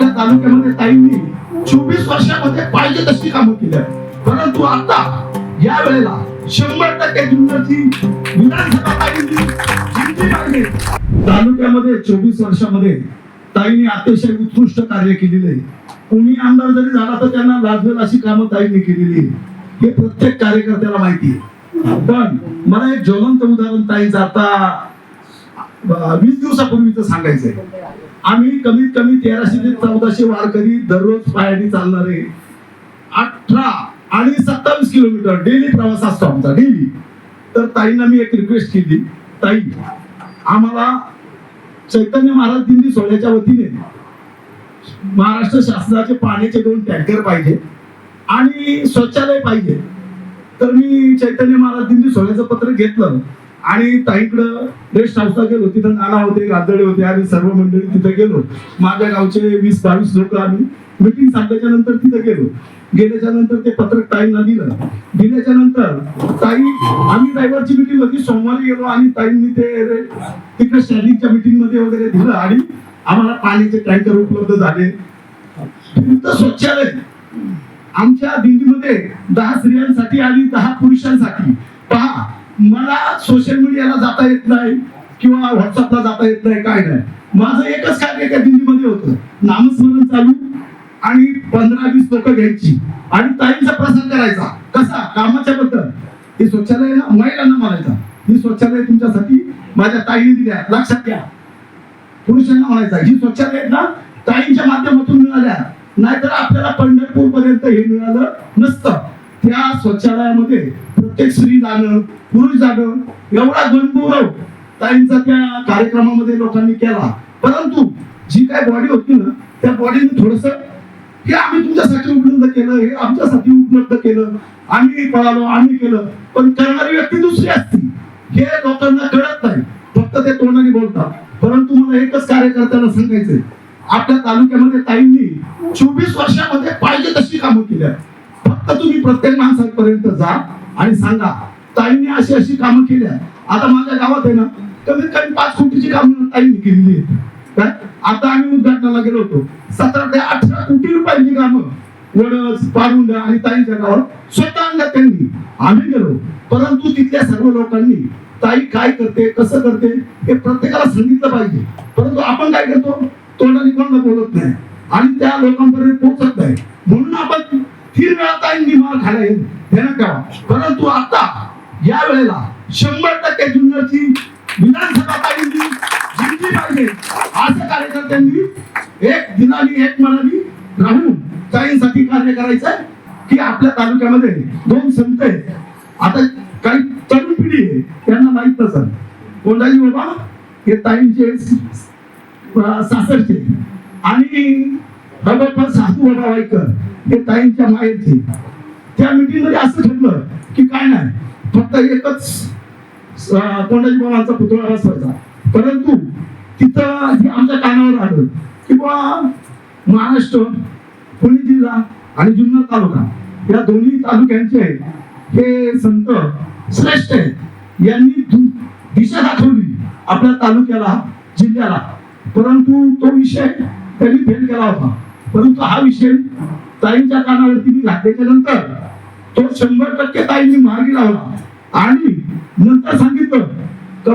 पाटण तालुक्यामध्ये ताईंनी चोवीस वर्षामध्ये पाहिजे तशी कामं केली आहेत. परंतु आता या वेळेला शंभर टक्के जिल्ह्याची विधानसभा ताईंनी जिंकली पाहिजे. तालुक्यामध्ये चोवीस वर्षामध्ये ताईंनी अतिशय उत्कृष्ट कार्य केलेले आहे. कोणी आमदार जरी झाला तर त्यांना लाजवेल अशी कामं ताईंनी केलेली हे प्रत्येक कार्यकर्त्याला माहिती आहे. पण मला एक ज्वलंत उदाहरण ताईंचं आता वीस दिवसापूर्वीच सांगायचंय. आम्ही कमीत कमी तेराशे ते चौदाशे वारकरी दररोज पायाने चालणारे अठरा आणि सत्तावीस किलोमीटर डेली प्रवास असतो आमचा डेली. तर ताईंना मी एक रिक्वेस्ट केली. ताई आम्हाला चैतन्य महाराज दिंडी सोहळ्याच्या वतीने महाराष्ट्र शासनाचे पाण्याचे दोन टँकर पाहिजे आणि शौचालय पाहिजे. तर मी चैतन्य महाराज दिंडी सोहळ्याचं पत्र घेतलं. आणि ताईकडं रेस्ट हाऊसला गेलो. तिथं नाना होते गाजडे होते. आणि सर्व मंडळी तिथे गेलो. माझ्या गावचे वीस बावीस लोक आम्ही मिटिंग सांगल्याच्या नंतर तिथे गेलो. गेल्याच्यानंतर ते पत्रक ताईंना दिलं. दिल्याच्या नंतर ताई आम्ही ड्रायव्हरची मिटिंग होती. सोमवारी गेलो आणि ताईंनी ते तिकडे स्टँडिंगच्या मिटिंगमध्ये वगैरे दिलं आणि आम्हाला पाण्याचे टँकर उपलब्ध झाले. स्वच्छालय आमच्या दिंडीमध्ये दहा स्त्रियांसाठी आणि दहा पुरुषांसाठी. पहा मला सोशल मीडियाला जाता येत नाही किंवा व्हॉट्सअपला जाता येत नाही काय नाही. माझं एकच कार्य त्या दिल्लीमध्ये होतं. नामस्मरण चालू आणि पंधरा वीस लोक घ्यायची. आणि ताईंचा प्रसार करायचा. कसा? कामाच्या बद्दल. हे शौचालय ना? महिलांना म्हणायचा. ही स्वच्छालय तुमच्यासाठी माझ्या ताईने दिल्या. लक्षात घ्या. पुरुषांना म्हणायचा. ही स्वच्छालय ना ताईंच्या माध्यमातून मिळाल्या. नाहीतर आपल्याला पंढरपूर पर्यंत हे मिळालं नसतं. त्या स्वच्छालयामध्ये प्रत्येक स्त्री जाणं पुरुष जाणं एवढा गणगौरव ताईंचा त्या कार्यक्रमामध्ये लोकांनी केला. परंतु जी काय बॉडी होती ना त्या बॉडीने थोडस हे आम्ही तुमच्यासाठी उपलब्ध केलं हे आमच्यासाठी उपलब्ध केलं. आम्ही पळालो आम्ही केलं. पण करणारी व्यक्ती दुसरी असती. हे लोकांना कळत नाही. फक्त ते तोंडाने बोलतात. परंतु मला एकच कार्यकर्त्याला सांगायचंय. आपल्या तालुक्यामध्ये ताईंनी चोवीस वर्षामध्ये पाहिजे तशी कामं केली आहेत. फक्त तुम्ही प्रत्येक माणसापर्यंत जा आणि सांगा ताईंनी अशी अशी कामं केली आहेत. आता माझ्या गावात आहे ना कमीत कमी पाच कोटीची कामं ताईंनी केलेली आहेत. काय? आता आम्ही उद्घाटनाला गेलो होतो. सतरा ते अठरा कोटी रुपयांची कामं. वडस पारुंडा आणि ताईंच्या गावात स्वतः आणल्या त्यांनी. आम्ही गेलो. परंतु तिथल्या सर्व लोकांनी ताई काय करते कसं करते हे प्रत्येकाला सांगितलं पाहिजे. परंतु आपण काय करतो? तोंडाने कोणाला बोलत नाही. आणि त्या लोकांपर्यंत पोहोचत नाही. म्हणून आपण तीन वेळा ताईंनी मार खायला येईल ध्यानात परंतु आता या वेळेला शंभर टक्के जुन्नरची विधानसभा ताईंनी जिंकली पाहिजे. असं कार्यकर्त्यांनी एक दिनानी एक मनानी राहून ताईंसाठी कार्य करायचंय की आपल्या तालुक्यामध्ये दोन संत आहेत. आता काही तरुण पिढी आहे त्यांना माहीत नसेल. कोंडाजी बाबा हे ताईंचे सासरचे. आणि साधू बाबा वाईकर हे ताईंच्या माहेरचे त्या मीटिंगमध्ये असं ठरलं की काय नाही फक्त एकच अं, कोंडाजी बाबांचा पुतळा बसवायचा परंतु तिथं हे आमच्या कानावर आलं की बा महाराष्ट्र पुणे जिल्हा आणि जुन्नर तालुका या दोन्ही तालुक्यांचे हे संत श्रेष्ठ आहेत. यांनी दिशा दाखवली आपल्या तालुक्याला जिल्ह्याला. परंतु तो विषय त्यांनी फेल केला होता. परंतु हा विषय ताईंच्या कानावरती मी घातल्याच्या नंतर तो शंभर टक्के ताईंनी मार्गी लावला. आणि नंतर सांगितलं तर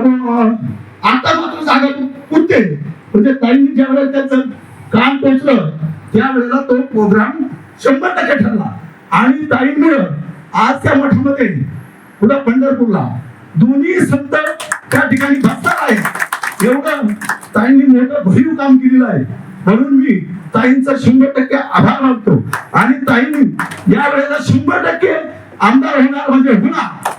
आता मात्र जागा पुरते म्हणजे ताईंनी ज्या वेळेला त्याचं काम पोचलं त्यावेळेला तो प्रोग्राम शंभर टक्के ठरला. आणि ताईंमुळं आज त्या मठामध्ये पुढं पंढरपूरला दोन्ही संत त्या ठिकाणी बसणार आहे एवढं ताईंनी मोठं भरीव काम केलेलं आहे. म्हणून मी ताईंचा शंभर टक्के आभार मानतो. आणि ताईंनी या वेळेला शंभर टक्के आमदार होणार म्हणजे होणार.